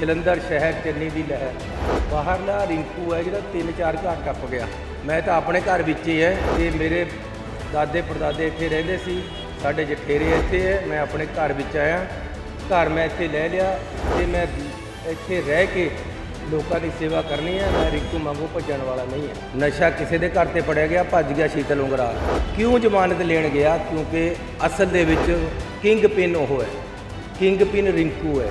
ਜਲੰਧਰ ਸ਼ਹਿਰ ਚੰਨੀ ਦੀ ਲਹਿਰ। ਬਾਹਰਲਾ ਰਿੰਕੂ ਹੈ ਜਿਹੜਾ ਤਿੰਨ ਚਾਰ ਘਰ ਟੱਪ ਗਿਆ। ਮੈਂ ਤਾਂ ਆਪਣੇ ਘਰ ਵਿੱਚ ਹੀ ਹੈ ਤੇ ਮੇਰੇ ਦਾਦੇ ਪੜਦਾਦੇ ਇੱਥੇ ਰਹਿੰਦੇ ਸੀ। ਸਾਡੇ ਜਠੇਰੇ ਇੱਥੇ ਹੈ, ਮੈਂ ਆਪਣੇ ਘਰ ਵਿੱਚ ਆਇਆ। ਘਰ ਮੈਂ ਇੱਥੇ ਲੈ ਲਿਆ ਤੇ ਮੈਂ ਇੱਥੇ ਰਹਿ ਕੇ ਲੋਕਾਂ ਦੀ ਸੇਵਾ ਕਰਨੀ ਹੈ। ਮੈਂ ਰਿੰਕੂ ਮੰਗੂ ਭੱਜਣ ਵਾਲਾ ਨਹੀਂ ਹੈ। ਨਸ਼ਾ ਕਿਸੇ ਦੇ ਘਰ ਤੇ ਪੜਿਆ ਗਿਆ, ਭੱਜ ਗਿਆ ਸ਼ੀਤਲ ਉਂਗਰਾਲ ਕਿਉਂ ਜ਼ਮਾਨਤ ਲੈਣ ਗਿਆ? ਕਿਉਂਕਿ ਅਸਲ ਦੇ ਵਿੱਚ ਕਿੰਗ ਪਿਨ ਉਹ ਹੈ। ਕਿੰਗ ਪਿਨ ਰਿੰਕੂ ਹੈ।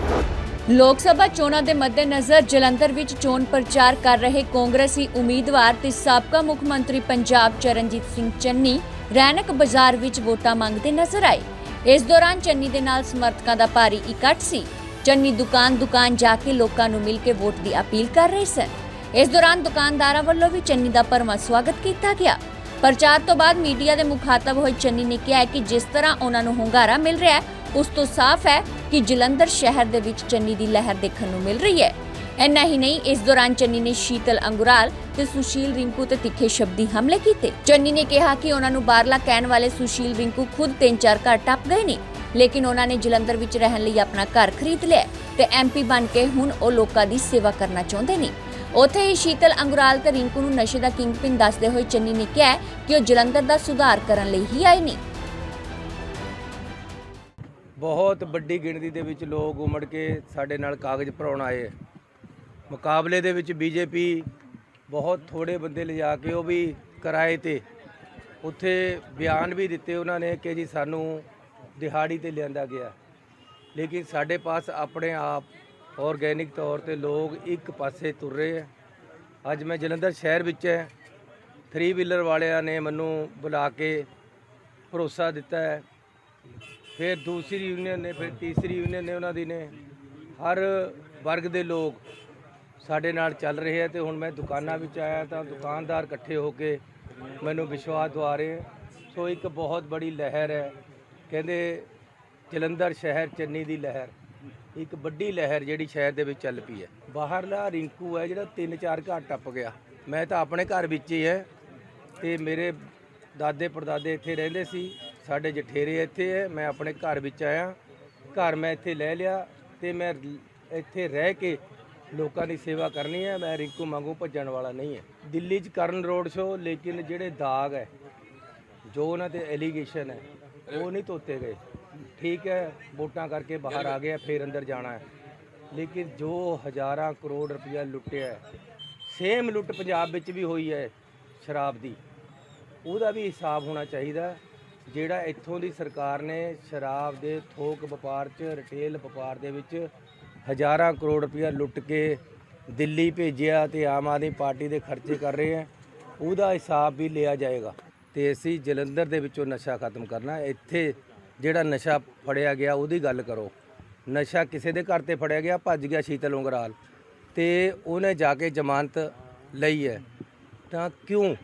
ਲੋਕ ਸਭਾ ਚੋਣਾਂ ਦੇ ਮੱਦੇਨਜ਼ਰ ਜਲੰਧਰ ਵਿੱਚ ਚੋਣ ਪ੍ਰਚਾਰ ਕਰ ਰਹੇ ਕਾਂਗਰਸੀ ਉਮੀਦਵਾਰ ਤੇ ਸਾਬਕਾ ਮੁੱਖ ਮੰਤਰੀ ਪੰਜਾਬ ਚਰਨਜੀਤ ਸਿੰਘ ਚੰਨੀ ਰੈਨਕ ਬਾਜ਼ਾਰ ਵਿੱਚ ਵੋਟਾਂ ਮੰਗਦੇ ਨਜ਼ਰ ਆਏ। ਇਸ ਦੌਰਾਨ ਚੰਨੀ ਦੇ ਨਾਲ ਸਮਰਥਕਾਂ ਦਾ ਭਾਰੀ ਇਕੱਠ ਸੀ। ਚੰਨੀ ਦੁਕਾਨ ਦੁਕਾਨ ਜਾ ਕੇ ਲੋਕਾਂ ਨੂੰ ਮਿਲ ਕੇ ਵੋਟ ਦੀ ਅਪੀਲ ਕਰ ਰਹੇ ਸਨ। ਇਸ ਦੌਰਾਨ ਦੁਕਾਨਦਾਰਾਂ ਵੱਲੋਂ ਵੀ ਚੰਨੀ ਦਾ ਭਰਵਾਂ ਸਵਾਗਤ ਕੀਤਾ ਗਿਆ। ਪ੍ਰਚਾਰ ਤੋਂ ਬਾਅਦ ਮੀਡੀਆ ਦੇ ਮੁਖਾਤਬ ਹੋਏ ਚੰਨੀ ਨੇ ਕਿਹਾ ਕਿ ਜਿਸ ਤਰ੍ਹਾਂ ਉਹਨਾਂ ਨੂੰ ਹੁੰਗਾਰਾ ਮਿਲ ਰਿਹਾ ਹੈ, ਉਸ ਤੋਂ ਸਾਫ਼ ਹੈ ਕਿ ਜਲੰਧਰ ਸ਼ਹਿਰ ਦੇ ਵਿੱਚ ਚੰਨੀ ਦੀ ਲਹਿਰ ਦੇਖਣ ਨੂੰ ਮਿਲ ਰਹੀ ਹੈ। ਇੰਨਾ ਹੀ ਨਹੀਂ, ਇਸ ਦੌਰਾਨ ਚੰਨੀ ਨੇ ਸ਼ੀਤਲ ਅੰਗੁਰਾਲ ਤੇ ਸੁਸ਼ੀਲ ਰਿੰਕੂ ਤੇ ਤਿੱਖੇ ਸ਼ਬਦੀ ਹਮਲੇ ਕੀਤੇ। ਚੰਨੀ ਨੇ ਕਿਹਾ ਕਿ ਉਹਨਾਂ ਨੂੰ ਬਾਹਰਲਾ ਕਹਿਣ ਵਾਲੇ ਸੁਸ਼ੀਲ ਰਿੰਕੂ ਖੁਦ ਤਿੰਨ ਚਾਰ ਘਰ ਟੱਪ ਗਏ ਨੇ, ਲੇਕਿਨ ਉਹਨਾਂ ਨੇ ਜਲੰਧਰ ਵਿੱਚ ਰਹਿਣ ਲਈ ਆਪਣਾ ਘਰ ਖਰੀਦ ਲਿਆ ਹੈ ਤੇ ਐਮਪੀ ਬਣ ਕੇ ਹੁਣ ਉਹ ਲੋਕਾਂ ਦੀ ਸੇਵਾ ਕਰਨਾ ਚਾਹੁੰਦੇ ਨੇ। ਉੱਥੇ ਹੀ ਸ਼ੀਤਲ ਅੰਗੁਰਾਲ ਤੇ ਰਿੰਕੂ ਨੂੰ ਨਸ਼ੇ ਦਾ ਕਿੰਗਪਿਨ ਦੱਸਦੇ ਹੋਏ ਚੰਨੀ ਨੇ ਕਿਹਾ ਕਿ ਉਹ ਜਲੰਧਰ ਦਾ ਸੁਧਾਰ ਕਰਨ ਲਈ ਹੀ ਆਏ ਨੇ। ਬਹੁਤ ਵੱਡੀ ਗਿਣਤੀ ਦੇ ਵਿੱਚ ਲੋਕ ਉਮੜ ਕੇ ਸਾਡੇ ਨਾਲ ਕਾਗਜ਼ ਭਰਾਉਣ ਆਏ ਹੈ। ਮੁਕਾਬਲੇ ਦੇ ਵਿੱਚ ਬੀਜੇਪੀ ਬਹੁਤ ਥੋੜੇ ਬੰਦੇ ਲਿਜਾ ਕੇ ਉਹ ਵੀ ਕਿਰਾਏ ਤੇ ਉੱਥੇ ਬਿਆਨ ਵੀ ਦਿੱਤੇ ਉਹਨਾਂ ਨੇ ਕਿ ਜੀ ਸਾਨੂੰ ਦਿਹਾੜੀ ਤੇ ਲਿਆਂਦਾ ਗਿਆ। ਲੇਕਿਨ ਸਾਡੇ ਪਾਸ ਆਪਣੇ ਆਪ ਆਰਗੈਨਿਕ ਤੌਰ ਤੇ ਲੋਕ ਇੱਕ ਪਾਸੇ ਤੁਰ ਰਹੇ ਹੈ ਅੱਜ ਮੈਂ ਜਲੰਧਰ ਸ਼ਹਿਰ ਵਿੱਚ ਹੈ 3 ਵੀਲਰ ਵਾਲਿਆਂ ਨੇ ਮੈਨੂੰ ਬੁਲਾ ਕੇ ਭਰੋਸਾ ਦਿੱਤਾ ਹੈ ਫਿਰ ਦੂਸਰੀ ਯੂਨੀਅਨ ਨੇ, ਫਿਰ ਤੀਸਰੀ ਯੂਨੀਅਨ ਨੇ ਉਹਨਾਂ ਦੀ ਨੇ। ਹਰ ਵਰਗ ਦੇ ਲੋਕ ਸਾਡੇ ਨਾਲ ਚੱਲ ਰਹੇ ਆ ਤੇ ਹੁਣ ਮੈਂ ਦੁਕਾਨਾਂ ਵਿੱਚ ਆਇਆ ਤਾਂ ਦੁਕਾਨਦਾਰ ਇਕੱਠੇ ਹੋ ਕੇ ਮੈਨੂੰ ਵਿਸ਼ਵਾਸ ਦਵਾ ਰਹੇ ਸੋ ਇੱਕ ਬਹੁਤ ਬੜੀ ਲਹਿਰ ਹੈ। ਕਹਿੰਦੇ ਜਲੰਧਰ ਸ਼ਹਿਰ, ਚੰਨੀ ਦੀ ਲਹਿਰ। ਇੱਕ ਵੱਡੀ ਲਹਿਰ ਜਿਹੜੀ ਸ਼ਹਿਰ ਦੇ ਵਿੱਚ ਚੱਲ ਪਈ ਹੈ। ਬਾਹਰਲਾ ਰਿੰਕੂ ਹੈ ਜਿਹੜਾ ਤਿੰਨ ਚਾਰ ਘਰ ਟੱਪ ਗਿਆ। ਮੈਂ ਤਾਂ ਆਪਣੇ ਘਰ ਵਿੱਚ ਹੀ ਹੈ ਤੇ ਮੇਰੇ ਦਾਦੇ ਪੜਦਾਦੇ ਇੱਥੇ ਰਹਿੰਦੇ ਸੀ। ਸਾਡੇ ਜਠੇਰੇ ਇੱਥੇ ਹੈ ਮੈਂ ਆਪਣੇ ਘਰ ਵਿੱਚ ਆਇਆ। ਘਰ ਮੈਂ ਇੱਥੇ ਲੈ ਲਿਆ ਤੇ ਮੈਂ ਇੱਥੇ ਰਹਿ ਕੇ ਲੋਕਾਂ ਦੀ ਸੇਵਾ ਕਰਨੀ ਹੈ ਮੈਂ ਰਿੰਕੂ ਮੰਗੂ ਭੱਜਣ ਵਾਲਾ ਨਹੀਂ ਹੈ ਦਿੱਲੀ 'ਚ ਕਰਨ ਰੋਡ ਸ਼ੋ ਲੇਕਿਨ ਜਿਹੜੇ ਦਾਗ ਹੈ ਜੋ ਉਹਨਾਂ ਤੇ ਐਲੀਗੇਸ਼ਨ ਹੈ ਉਹ ਨਹੀਂ ਧੋਤੇ ਗਏ। ਠੀਕ ਹੈ ਵੋਟਾਂ ਕਰਕੇ ਬਾਹਰ ਆ ਗਏ ਫਿਰ ਅੰਦਰ ਜਾਣਾ ਹੈ ਲੇਕਿਨ ਜੋ ਹਜ਼ਾਰਾਂ ਕਰੋੜ ਰੁਪਇਆ ਲੁੱਟਿਆ ਸੇਮ ਲੁੱਟ ਪੰਜਾਬ ਵਿੱਚ ਵੀ ਹੋਈ ਹੈ ਸ਼ਰਾਬ ਦੀ। ਉਹਦਾ ਵੀ ਹਿਸਾਬ ਹੋਣਾ ਚਾਹੀਦਾ। ਜਿਹੜਾ ਇੱਥੋਂ ਦੀ ਸਰਕਾਰ ਨੇ ਸ਼ਰਾਬ ਦੇ ਥੋਕ ਵਪਾਰ 'ਚ ਰਿਟੇਲ ਵਪਾਰ ਦੇ ਵਿੱਚ ਹਜ਼ਾਰਾਂ ਕਰੋੜ ਰੁਪਇਆ ਲੁੱਟ ਕੇ ਦਿੱਲੀ ਭੇਜਿਆ ਤੇ ਆਮ ਆਦਮੀ ਪਾਰਟੀ ਦੇ ਖਰਚੇ ਕਰ ਰਹੇ ਹੈ ਉਹਦਾ ਹਿਸਾਬ ਵੀ ਲਿਆ ਜਾਏਗਾ। ਤੇ ਅਸੀਂ ਜਲੰਧਰ ਦੇ ਵਿੱਚੋਂ ਨਸ਼ਾ ਖਤਮ ਕਰਨਾ, ਇੱਥੇ ਜਿਹੜਾ ਨਸ਼ਾ ਫੜਿਆ ਗਿਆ ਉਹਦੀ ਗੱਲ ਕਰੋ। ਨਸ਼ਾ ਕਿਸੇ ਦੇ ਘਰ ਤੇ ਫੜਿਆ ਗਿਆ, ਭੱਜ ਗਿਆ ਸ਼ੀਤਲ ਉਂਗਰਾਲ। ਤੇ ਉਹਨੇ ਜਾ ਕੇ ਜ਼ਮਾਨਤ ਲਈ ਹੈ। ਤਾਂ ਕਿਉਂ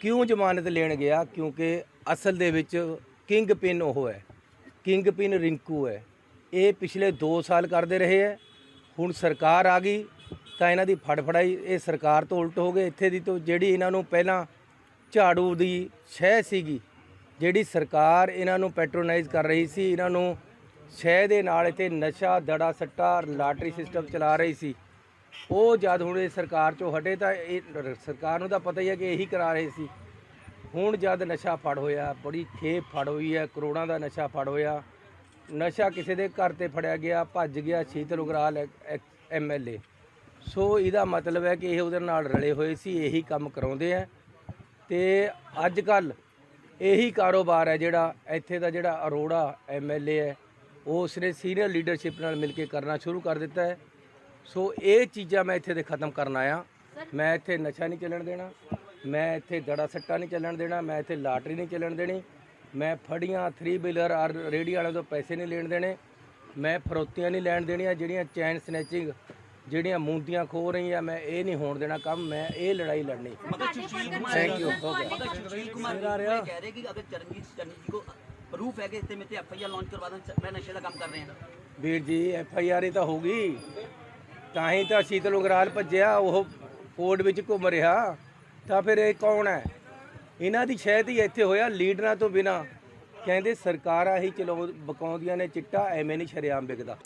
ਕਿਉਂ ਜ਼ਮਾਨਤ ਲੈਣ ਗਿਆ? ਕਿਉਂਕਿ ਅਸਲ ਦੇ ਵਿੱਚ ਕਿੰਗ ਪਿਨ ਉਹ ਹੈ। ਕਿੰਗ ਪਿਨ ਰਿੰਕੂ ਹੈ। ਇਹ ਪਿਛਲੇ 2 ਸਾਲ ਕਰਦੇ ਰਹੇ ਹੈ। ਹੁਣ ਸਰਕਾਰ ਆ ਗਈ, ਤਾਂ ਇਹਨਾਂ ਦੀ ਫੜਫੜਾਈ, ਇਹ ਸਰਕਾਰ ਤੋਂ ਉਲਟ ਹੋ ਗਏ। ਇੱਥੇ ਦੀ ਤੋਂ ਜਿਹੜੀ ਇਹਨਾਂ ਨੂੰ ਪਹਿਲਾਂ ਝਾੜੂ ਦੀ ਸ਼ਹਿ ਸੀਗੀ, ਜਿਹੜੀ ਸਰਕਾਰ ਇਹਨਾਂ ਨੂੰ ਪੈਟਰੋਨਾਈਜ਼ ਕਰ ਰਹੀ ਸੀ, ਇਹਨਾਂ ਨੂੰ ਸ਼ਹਿ ਦੇ ਨਾਲ ਇੱਥੇ ਨਸ਼ਾ ਦੜਾ ਸੱਟਾ ਲਾਟਰੀ ਸਿਸਟਮ ਚਲਾ ਰਹੀ ਸੀ। ਉਹ ਜਦ ਹੁਣ ਇਹ ਸਰਕਾਰ ਚੋਂ ਹਟੇ ਤਾਂ ਇਹ ਸਰਕਾਰ ਨੂੰ ਤਾਂ ਪਤਾ ਹੀ ਹੈ ਕਿ ਇਹੀ ਕਰਾ ਰਹੇ ਸੀ। ਹੁਣ ਜਦ ਨਸ਼ਾ ਫੜ ਹੋਇਆ, ਬੜੀ ਖੇਪ ਫੜ ਹੋਈ ਹੈ, ਕਰੋੜਾਂ ਦਾ ਨਸ਼ਾ ਫੜ ਹੋਇਆ। ਨਸ਼ਾ ਕਿਸੇ ਦੇ ਘਰ ਤੇ ਫੜਿਆ ਗਿਆ, ਭੱਜ ਗਿਆ ਸ਼ੀਤਲ ਉਗਰਾਲ ਐਮਐਲਏ ਸੋ ਇਹਦਾ ਮਤਲਬ ਹੈ ਕਿ ਇਹ ਉਹਦੇ ਨਾਲ ਰਲੇ ਹੋਏ ਸੀ, ਇਹੀ ਕੰਮ ਕਰਾਉਂਦੇ ਆ। ਤੇ ਅੱਜ ਕੱਲ ਇਹੀ ਕਾਰੋਬਾਰ ਹੈ ਜਿਹੜਾ, ਇੱਥੇ ਦਾ ਜਿਹੜਾ ਅਰੋੜਾ ਐਮਐਲਏ ਹੈ, ਉਹ ਉਸਨੇ ਸੀਨੀਅਰ ਲੀਡਰਸ਼ਿਪ ਨਾਲ ਮਿਲ ਕੇ ਕਰਨਾ ਸ਼ੁਰੂ ਕਰ ਦਿੱਤਾ ਹੈ। ਸੋ ਇਹ ਚੀਜ਼ਾਂ ਮੈਂ ਇੱਥੇ ਦੇ ਖਤਮ ਕਰਨ ਆਇਆ। ਮੈਂ ਇੱਥੇ ਨਸ਼ਾ ਨਹੀਂ ਚੱਲਣ ਦੇਣਾ। ਮੈਂ ਇੱਥੇ ਦੜਾ ਸੱਟਾ ਨਹੀਂ ਚੱਲਣ ਦੇਣਾ। ਮੈਂ ਇੱਥੇ ਲਾਟਰੀ ਨਹੀਂ ਚੱਲਣ ਦੇਣੀ। ਮੈਂ ਫੜੀਆਂ ਥਰੀ ਬਿਲਰ ਆਰ ਰੇੜੀ ਵਾਲਿਆਂ ਤੋਂ ਪੈਸੇ ਨਹੀਂ ਲੈਣ ਦੇਣੇ। ਮੈਂ ਫਰੋਤੀਆਂ ਨਹੀਂ ਲੈਣ ਦੇਣੀਆਂ। ਜਿਹੜੀਆਂ ਚੈਨ ਸਨੈਚਿੰਗ ਜਿਹੜੀਆਂ ਮੂੰਦੀਆਂ ਖੋ ਰਹੀਆਂ ਮੈਂ ਇਹ ਨਹੀਂ ਹੋਣ ਦੇਣਾ ਕੰਮ। ਮੈਂ ਇਹ ਲੜਾਈ ਲੜਨੀ। ਥੈਂਕ ਯੂ ਕਹਿ ਰਹੇ ਕਿ ਅਗਰ ਚਰਨਜੀਤ ਚਰਨਜੀਤ ਜੀ ਕੋ ਪ੍ਰੂਫ ਹੈ ਕਿ ਇਸ ਤੇ ਮੇਰੇ ਐਫ ਆਈ ਆਰ ਲਾਂਚ ਕਰਵਾ ਦਾਂ ਮੈਂ ਨਸ਼ੇ ਦਾ ਕੰਮ ਕਰ ਰਿਹਾ। ਵੀਰ ਜੀ ਐਫ ਆਈ ਆਰ ਹੀ ਤਾਂ ਹੋਗੀ ਤਾਂ ਹੀ ਤਾਂ ਸ਼ੀਤਲ ਉਗਰਾਲ ਭੱਜਿਆ, ਉਹ ਕੋਰਟ ਵਿੱਚ ਘੁੰਮ ਰਿਹਾ। ਤਾਂ ਫਿਰ ਇਹ ਕੌਣ ਹੈ? ਇਹਨਾਂ ਦੀ ਸ਼ਹਿਦ ਹੀ ਇੱਥੇ ਹੋਇਆ ਲੀਡਰਾਂ ਤੋਂ ਬਿਨਾ। ਕਹਿੰਦੇ ਸਰਕਾਰਾਂ ਹੀ ਚਲਾਉ ਬਕਾਉਂਦੀਆਂ ਨੇ ਚਿੱਟਾ, ਐਵੇਂ ਨਹੀਂ ਸ਼ਰੇਆਮ ਵਿਕਦਾ।